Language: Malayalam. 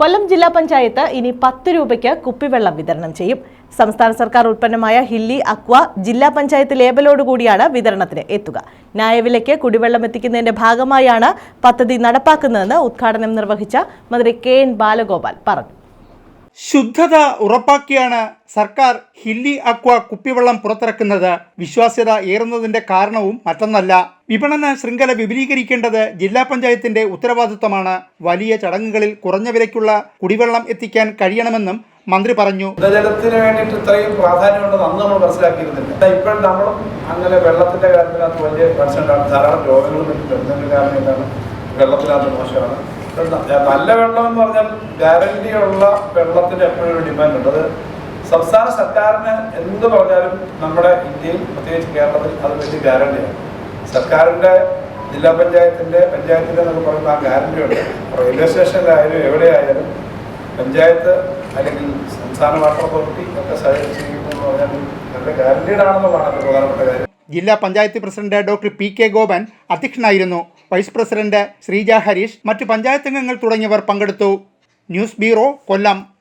കൊല്ലം ജില്ലാ പഞ്ചായത്ത് ഇനി പത്ത് രൂപയ്ക്ക് കുപ്പിവെള്ളം വിതരണം ചെയ്യും. സംസ്ഥാന സർക്കാർ ഉൽപ്പന്നമായ ഹില്ലി അക്വ ജില്ലാ പഞ്ചായത്ത് ലേബലോടുകൂടിയാണ് വിതരണത്തിന് എത്തുക. ന്യായവിലയ്ക്ക് കുടിവെള്ളം എത്തിക്കുന്നതിന്റെ ഭാഗമായാണ് പദ്ധതി നടപ്പാക്കുന്നതെന്ന് ഉദ്ഘാടനം നിർവഹിച്ച മന്ത്രി കെ എൻ ബാലഗോപാൽ പറഞ്ഞു. ശുദ്ധത ഉറപ്പാക്കിയാണ് സർക്കാർ ഹില്ലി അക്വ കുപ്പിവെള്ളം പുറത്തിറക്കുന്നത്. വിശ്വാസ്യത ഏറുന്നതിന്റെ കാരണവും മറ്റൊന്നല്ല. വിപണന ശൃംഖല വിപുലീകരിക്കേണ്ടത് ജില്ലാ പഞ്ചായത്തിന്റെ ഉത്തരവാദിത്തമാണ് വലിയ ചടങ്ങുകളിൽ കുറഞ്ഞ വിലയ്ക്കുള്ള കുടിവെള്ളം എത്തിക്കാൻ കഴിയണമെന്നും മന്ത്രി പറഞ്ഞു. ശുദ്ധജലത്തിന് വേണ്ടിയിട്ട് ഇത്രയും പ്രാധാന്യമുണ്ടെന്ന് അന്ന് നമ്മൾ മനസ്സിലാക്കിയിരുന്നില്ല. ഇപ്പോൾ നമ്മൾ അങ്ങനെ വെള്ളത്തിന്റെ കാര്യത്തിനകത്ത് വലിയ കൺസേൺ ധാരാളം രോഗങ്ങളും മറ്റും വരുന്നതിന്റെ കാരണം എന്താണ്? വെള്ളത്തിനകത്ത് മോശമാണ്. നല്ല വെള്ളം എന്ന് പറഞ്ഞാൽ ഗ്യാരണ്ടി ഉള്ള വെള്ളത്തിന് എപ്പോഴും ഒരു ഡിമാൻഡ് ഉണ്ട്. അത് സംസ്ഥാന സർക്കാരിന് എന്ത് പറഞ്ഞാലും നമ്മുടെ ഇന്ത്യയിൽ പ്രത്യേകിച്ച് കേരളത്തിൽ അത് വലിയ ഗ്യാരണ്ടിയാണ് സർക്കാരിന്റെ ജില്ലാ പഞ്ചായത്തിന്റെ പഞ്ചായത്തിന്റെ എന്നൊക്കെ പറയുന്ന ആ ഗ്യാരണ്ടി ഉണ്ട്. റെയിൽവേ സ്റ്റേഷനിലായാലും എവിടെയായാലും പഞ്ചായത്ത് അല്ലെങ്കിൽ സംസ്ഥാന വാട്ടർ അതോറിറ്റി ഒക്കെ സഹകരിച്ചിരിക്കുന്നു പറഞ്ഞാൽ നല്ല ഗ്യാരണ്ടീഡ് ആണെന്നുള്ളതാണ് പ്രധാനപ്പെട്ട കാര്യം. ജില്ലാ panchayat president doctor P K Gopan അധ്യക്ഷനായിരുന്നു. വൈസ് പ്രസിഡന്റ് ശ്രീജ ഹരീഷ് മറ്റു പഞ്ചായത്തംഗങ്ങൾ തുടങ്ങിയവർ പങ്കെടുത്തു. News bureau Kollam.